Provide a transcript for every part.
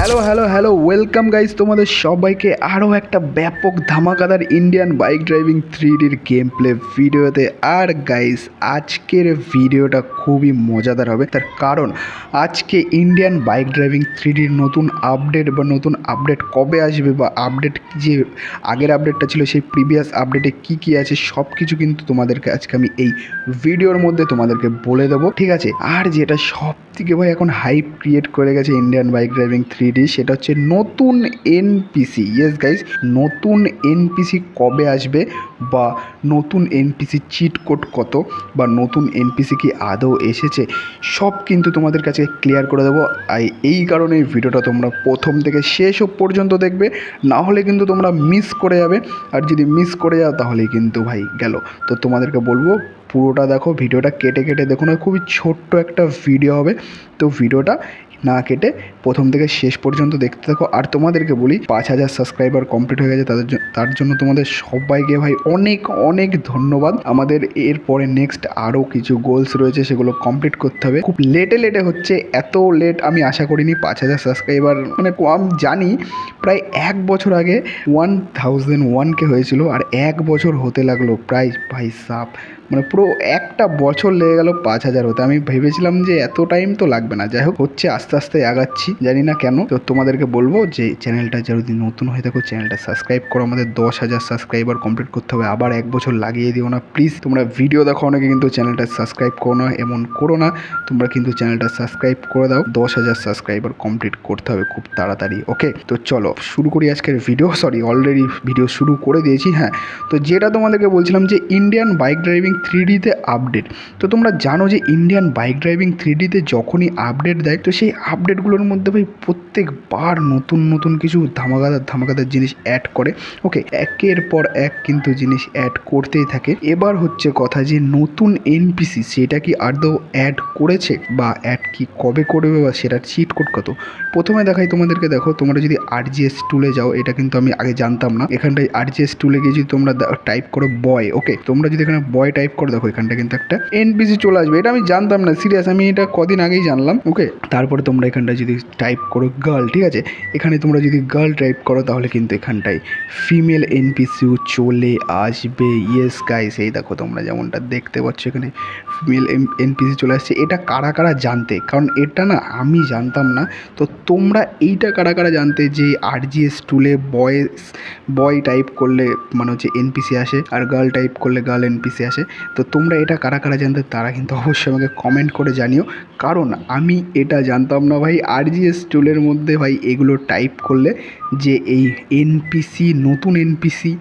Hello hello hello welcome guys তোমাদের সবাইকে আরও একটা ব্যাপক ধামাকাদার ইন্ডিয়ান বাইক ড্রাইভিং থ্রি ডির গেম প্লে ভিডিওতে আর গাইজ আজকের ভিডিওটা খুবই মজাদার হবে। তার কারণ, আজকে ইন্ডিয়ান বাইক ড্রাইভিং থ্রি ডির নতুন আপডেট বা নতুন আপডেট কবে আসবে বা আপডেট যে আগের আপডেটটা ছিল, সেই প্রিভিয়াস আপডেটে কি কি আছে সব কিছু কিন্তু তোমাদেরকে আজকে আমি এই ভিডিওর মধ্যে তোমাদেরকে বলে দেবো। ঠিক আছে? আর যেটা সব থেকে ভাই এখন হাইপ ক্রিয়েট করে গেছে Indian bike driving three D সেটা হচ্ছে নতুন এনপিসি ইয়েস গাইজ নতুন এনপিসি কবে আসবে বা নতুন এনপিসি চিট কোড কত বা নতুন এনপিসি কি আদৌ এসেছে, সব কিন্তু তোমাদের কাছে ক্লিয়ার করে দেবো। আর এই কারণে ভিডিওটা তোমরা প্রথম থেকে শেষ পর্যন্ত দেখবে, না হলে কিন্তু তোমরা মিস করে যাবে। আর যদি মিস করে যাও, তাহলেই কিন্তু ভাই গেল। তো তোমাদেরকে বলব পুরোটা দেখো, ভিডিওটা কেটে কেটে দেখো না, খুবই ছোট্ট একটা ভিডিও হবে। তো ভিডিওটা না কেটে প্রথম থেকে শেষ পর্যন্ত দেখতে থাকো। আর তোমাদেরকে বলি, পাঁচ হাজার সাবস্ক্রাইবার কমপ্লিট হয়ে গেছে, তাদের তার জন্য তোমাদের সবাইকে ভাই অনেক অনেক ধন্যবাদ। আমাদের এরপরে নেক্সট আরও কিছু গোলস রয়েছে, সেগুলো কমপ্লিট করতে হবে। খুব লেটে লেটে হচ্ছে, এত লেট আমি আশা করিনি, পাঁচ হাজার সাবস্ক্রাইবার মানে আমি জানি, প্রায় এক বছর আগে ওয়ান থাউজেন্ড ওয়ানকে হয়েছিল, আর এক বছর হতে লাগল, প্রায় ভাই সাপ। মানে পুরো একটা বছর লেগে গেল পাঁচ হাজার হতে। আমি ভেবেছিলাম যে এত টাইম তো লাগবে না। যাই হোক, হচ্ছে আস্তে আস্তে আগাচ্ছি। জানি না কেন। তো তোমাদেরকে বলব যে চ্যানেলটা যদি নতুন হয়ে থাকো চ্যানেলটা সাবস্ক্রাইব করো। আমাদের দশ হাজার সাবস্ক্রাইবার কমপ্লিট করতে হবে। আবার এক বছর লাগিয়ে দিও না প্লিজ তোমরা ভিডিও দেখো, অনেকে কিন্তু চ্যানেলটা সাবস্ক্রাইব করো না, এমন করো না। তোমরা কিন্তু চ্যানেলটা সাবস্ক্রাইব করে দাও। দশ হাজার সাবস্ক্রাইবার কমপ্লিট করতে হবে খুব তাড়াতাড়ি ওকে তো চলো, শুরু করি আজকের ভিডিও সরি অলরেডি ভিডিও শুরু করে দিয়েছি হ্যাঁ। তো যেটা তোমাদেরকে বলছিলাম যে ইন্ডিয়ান বাইক ড্রাইভিং থ্রি ডিতে আপডেট তো তোমরা জানো যে ইন্ডিয়ান বাইক ড্রাইভিং থ্রি ডিতে যখনই আপডেট দেয়, তো সেই আপডেটগুলোর মধ্যে ভাই প্রত্যেকবার নতুন নতুন কিছু ধামাকাদার ধামাকাদার জিনিস অ্যাড করে। ওকে একের পর এক কিন্তু জিনিস অ্যাড করতেই থাকে। এবার হচ্ছে কথা যে নতুন এনপিসি সেটা কি আদৌ অ্যাড করেছে বা অ্যাড কি কবে করবে বা সেটার চিট কোড কত? প্রথমে দেখাই তোমাদেরকে, দেখো তোমরা যদি আরজিএস টুলে যাও, এটা কিন্তু আমি আগে জানতাম না। এখানটায় আরজিএস টুলে গিয়ে যদি তোমরা টাইপ করো বয় ওকে তোমরা যদি এখানে বয় টাইপ করো দেখো এখানটা কিন্তু একটা এনপিসি চলে আসবে। এটা আমি জানতাম না সিরিয়াস আমি এটা কদিন আগেই জানলাম ওকে তারপরে তোমরা এখানটায় যদি টাইপ করো গার্ল ঠিক আছে? এখানে তোমরা যদি গার্ল টাইপ করো, তাহলে কিন্তু এখানটায় ফিমেল এনপিসিও চলে আসবে। ইয়েস গাইস এই দেখো তোমরা যেমনটা দেখতে পাচ্ছ এখানে ফিমেল এনপিসি চলে আসছে। এটা কারা কারা জানতে? কারণ এটা না আমি জানতাম না। তো তোমরা এইটা কারা কারা জানতে যে আর আরজিএস টুলে বয়েস বয় টাইপ করলে মানে হচ্ছে এনপিসি আসে, আর গার্ল টাইপ করলে গার্ল এনপিসি আসে? তো তোমরা এটা কারা কারা জানতে তারা কিন্তু অবশ্যই আমাকে কমেন্ট করে জানিও। কারণ আমি এটা জানতাম না ভাই আরজিএস টুলের মধ্যে ভাই এগুলো টাইপ করলে যে এই এনপিসি নতুন এনপিসি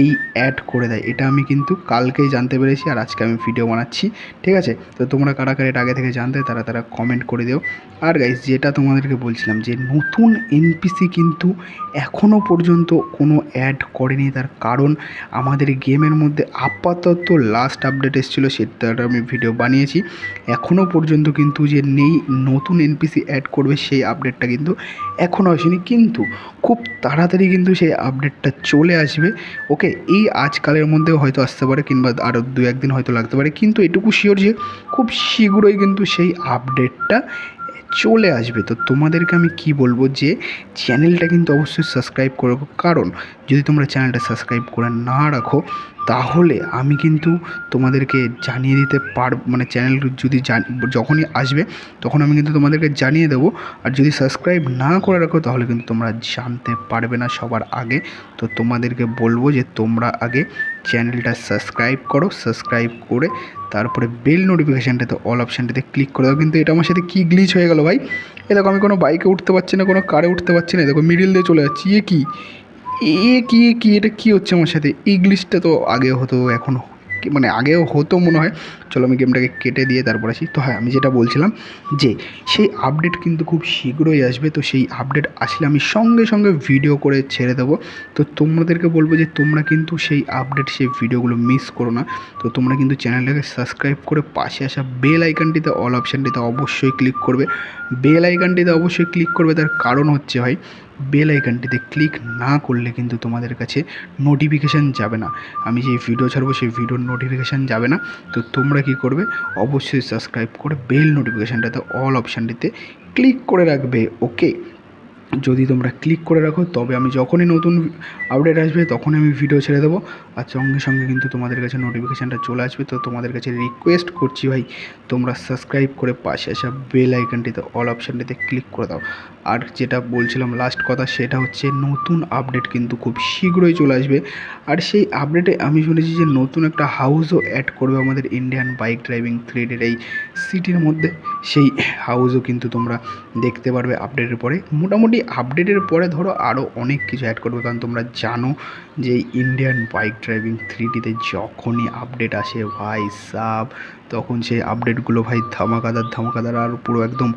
এই অ্যাড করে দেয়। এটা আমি কিন্তু কালকেই জানতে পেরেছি আর আজকে আমি ভিডিও বানাচ্ছি, ঠিক আছে? তো তোমরা কারা কারা এটা আগে থেকে জানতে তারা তারা কমেন্ট করে দিও। আর গাইজ যেটা তোমাদেরকে বলছিলাম যে নতুন এনপিসি কিন্তু এখনও পর্যন্ত কোনো অ্যাড করেনি। তার কারণ আমাদের গেমের মধ্যে আপাতত লাস্ট আপডেট এসেছিল, সেটার আমি ভিডিও বানিয়েছি। এখনও পর্যন্ত কিন্তু যে নেই, নতুন এনপিসি অ্যাড করবে সেই আপডেটটা কিন্তু এখনও আসেনি। কিন্তু খুব তাড়াতাড়ি কিন্তু সেই আপডেটটা চলে আসবে। ওকে, এই আজকালের মধ্যে হয়তো আসতে পারে কিংবা আরও দু একদিন হয়তো লাগতে পারে। কিন্তু এটুকু শিওর যে খুব শীঘ্রই কিন্তু সেই আপডেটটা চলে আসবে। তো তোমাদেরকে আমি কি বলব যে, চ্যানেলটা কিন্তু অবশ্যই সাবস্ক্রাইব করব কারণ, যদি তোমরা চ্যানেলটা সাবস্ক্রাইব করে না রাখো, তাহলে আমি কিন্তু তোমাদেরকে জানিয়ে দিতে পার মানে চ্যানেল যদি যখনই আসবে, তখন আমি কিন্তু তোমাদেরকে জানিয়ে দেবো। আর যদি সাবস্ক্রাইব না করে রাখো, তাহলে কিন্তু তোমরা জানতে পারবে না সবার আগে। তো তোমাদেরকে বলব যে, তোমরা আগে চ্যানেলটা সাবস্ক্রাইব করো, সাবস্ক্রাইব করে তারপরে বেল নোটিফিকেশানটাতে অল অপশানটাতে ক্লিক করে দাও। কিন্তু এটা আমার সাথে কী গ্লিচ হয়ে গেল ভাই? এ দেখো, আমি কোনো বাইকে উঠতে পারছি না, কোনো কারে উঠতে পারছি না দেখো মিডিল দিয়ে চলে যাচ্ছি। এ কী? এ কী? কী? এটা কী হচ্ছে আমার সাথে? ইংলিশটা তো আগে হতো, এখন মানে আগেও হতো মনে হয়। চলো আমি গেমটাকে কেটে দিয়ে তারপর আসি। তো হ্যাঁ আমি যেটা বলছিলাম যে, সেই আপডেট কিন্তু খুব শীঘ্রই আসবে। তো সেই আপডেট আসলে আমি সঙ্গে সঙ্গে ভিডিও করে ছেড়ে দেবো। তো তোমাদেরকে বলব যে, তোমরা কিন্তু সেই আপডেট সেই ভিডিওগুলো মিস করো না। তো তোমরা কিন্তু চ্যানেলটাকে সাবস্ক্রাইব করে পাশে আসা বেল আইকনটিতে অল অপশানটিতে অবশ্যই ক্লিক করবে। বেল আইকনটিতে অবশ্যই ক্লিক করবে। তার কারণ হচ্ছে ভাই বেল আইকনটিতে ক্লিক না করলে কিন্তু তোমাদের কাছে নোটিফিকেশান যাবে না। আমি যে ভিডিও ছাড়বো, সেই ভিডিওর নোটিফিকেশান যাবে না। তো তোমরা কি করবে? অবশ্যই সাবস্ক্রাইব করে বেল নোটিফিকেশানটাতে অল অপশানটিতে ক্লিক করে রাখবে ওকে যদি তোমরা ক্লিক করে রাখো, তবে আমি যখনই নতুন আপডেট আসবে, তখনই আমি ভিডিও ছেড়ে দেবো। আর সঙ্গে সঙ্গে কিন্তু তোমাদের কাছে নোটিফিকেশানটা চলে আসবে। তো তোমাদের কাছে রিকোয়েস্ট করছি ভাই, তোমরা সাবস্ক্রাইব করে পাশে আসা বেল আইকনটিতে অল অপশানটিতে ক্লিক করে দাও। আর যেটা বলছিলাম লাস্ট কথা, সেটা হচ্ছে নতুন আপডেট কিন্তু খুব শীঘ্রই চলে আসবে। আর সেই আপডেটে আমি শুনেছি যে নতুন একটা হাউসও অ্যাড করবে আমাদের ইন্ডিয়ান বাইক ড্রাইভিং থ্রিডের এই সিটির মধ্যে। সেই হাউসও কিন্তু তোমরা দেখতে পারবে আপডেটের পরে। মোটামুটি আপডেটের পরে ধরো আরও অনেক কিছু অ্যাড করবে। কারণ তোমরা জানো যে ইন্ডিয়ান বাইক ড্রাইভিং থ্রিটিতে যখনই আপডেট আসে, ভাই সাব, তখন সেই আপডেটগুলো ভাই ধামাকাদার ধামাকাদার আর পুরো একদম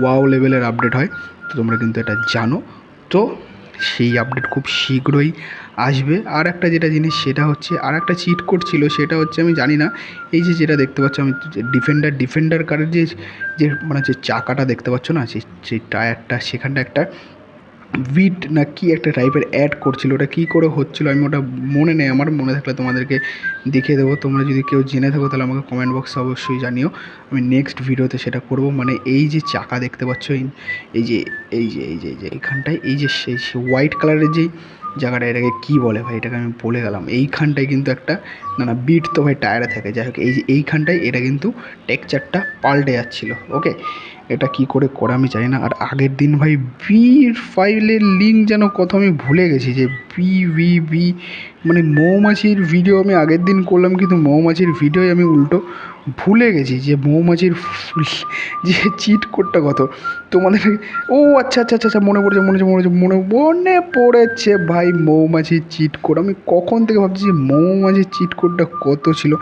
ওয়াও লেভেলের আপডেট হয়। তো তোমরা কিন্তু এটা জানো। তো সেই আপডেট খুব শীঘ্রই আসবে। আর একটা যেটা জিনিস, সেটা হচ্ছে আর একটা চিট কোড ছিল, সেটা হচ্ছে আমি জানি না, এই যে যেটা দেখতে পাচ্ছ, আমি ডিফেন্ডার ডিফেন্ডার কারের যে যে মানে যে চাকাটা দেখতে পাচ্ছ না, সেই সেই টায়ারটা, সেখানটা একটা বিট না কি একটা টাইপের অ্যাড করছিল? ওটা কী করে হচ্ছিল? আমি ওটা মনে নেই। আমার মনে থাকলে তোমাদেরকে দেখিয়ে দেবো। তোমরা যদি কেউ জেনে থাকো, তাহলে আমাকে কমেন্ট বক্সে অবশ্যই জানিও। আমি নেক্সট ভিডিওতে সেটা করব। মানে এই যে চাকা দেখতে পাচ্ছ, এই যে এই যে এই যে এই যে এইখানটায়, এই যে সেই সে হোয়াইট কালারের যেই জায়গাটা, এটাকে কী বলে ভাই? এটাকে আমি বলে গেলাম। এইখানটায় কিন্তু একটা, না না বিট তো ভাই টায়ারে থাকে। যাই হোক, এই যে এইখানটায় এটা কিন্তু টেক্সচারটা পাল্টে যাচ্ছিল। ওকে এটা কি করে করে আমি জানি না। আর আগের দিন ভাই বি ফাইলের লিঙ্ক যেন কত আমি ভুলে গেছি যে বি ভি বি মানে মৌমাছির ভিডিও আমি আগের দিন করলাম, কিন্তু মৌমাছির ভিডিওই আমি উল্টো ভুলে গেছি যে মৌমাছির যে চিট কোডটা কত। তোমাদের, ও আচ্ছা আচ্ছা আচ্ছা আচ্ছা মনে পড়েছে, মনে হচ্ছে মনে মনে মনে পড়েছে ভাই মৌমাছির চিট কোড আমি কখন থেকে ভাবছি যে মৌমাছির চিট কোডটা কত ছিল।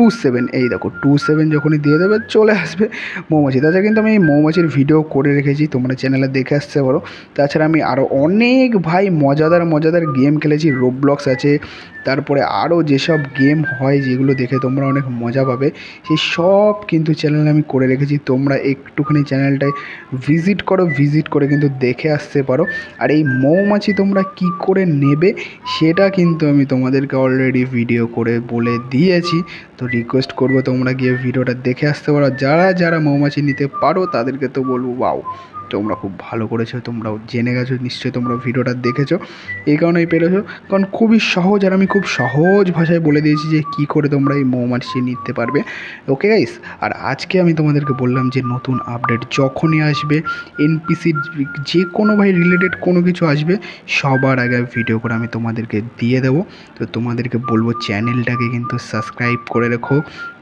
টু সেভেন, এই দেখো, টু সেভেন যখনই দিয়ে দেবে, চলে আসবে মৌমাছি। তাছাড়া কিন্তু আমি এই মৌমাছির ভিডিও করে রেখেছি, তোমরা চ্যানেলে দেখে আসতে পারো। তাছাড়া আমি আরও অনেক ভাই মজাদার মজাদার গেম খেলেছি রোবব্লক্স আছে, তারপরে আরও যেসব গেম হয় যেগুলো দেখে তোমরা অনেক মজা পাবে, সেই সব কিন্তু চ্যানেলে আমি করে রেখেছি। তোমরা একটুখানি চ্যানেলটায় ভিজিট করো ভিজিট করে কিন্তু দেখে আসতে পারো। আর এই মৌমাছি তোমরা কি করে নেবে, সেটা কিন্তু আমি তোমাদেরকে অলরেডি ভিডিও করে বলে দিয়েছি। তো রিকোয়েস্ট করব তোমরা গিয়ে ভিডিওটা দেখে আসতে পারো। যারা যারা মৌমাছি নিতে পারো, তাদেরকে তো বলব বাউ তোমরা খুব ভালো করেছ, তোমরাও জেনে গেছো, নিশ্চয়ই তোমরা ভিডিওটা দেখেছ। এই কারণেই পেরেছ, কারণ খুবই সহজ আর আমি খুব সহজ ভাষায় বলে দিয়েছি যে কী করে তোমরা এই মৌমাছি নিতে পারবে। ওকে গাইস আর আজকে আমি তোমাদেরকে বললাম যে নতুন আপডেট যখনই আসবে এনপিসির যে কোনো ভাই রিলেটেড কোনো কিছু আসবে, সবার আগে ভিডিও করে আমি তোমাদেরকে দিয়ে দেবো। তো তোমাদেরকে বলব চ্যানেলটাকে কিন্তু সাবস্ক্রাইব করে রেখো,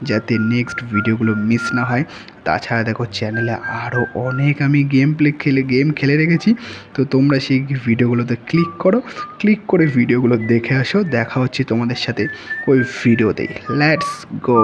যাতে নেক্সট ভিডিওগুলো মিস না হয়। তাছাড়া দেখো চ্যানেলে আরও অনেক আমি গেম প্লে খেলে গেম খেলে রেখেছি। তো তোমরা সেই ভিডিওগুলোতে ক্লিক করো। ক্লিক করে ভিডিওগুলো দেখে আসো। দেখা হচ্ছে তোমাদের সাথে ওই ভিডিওতেই লেটস গো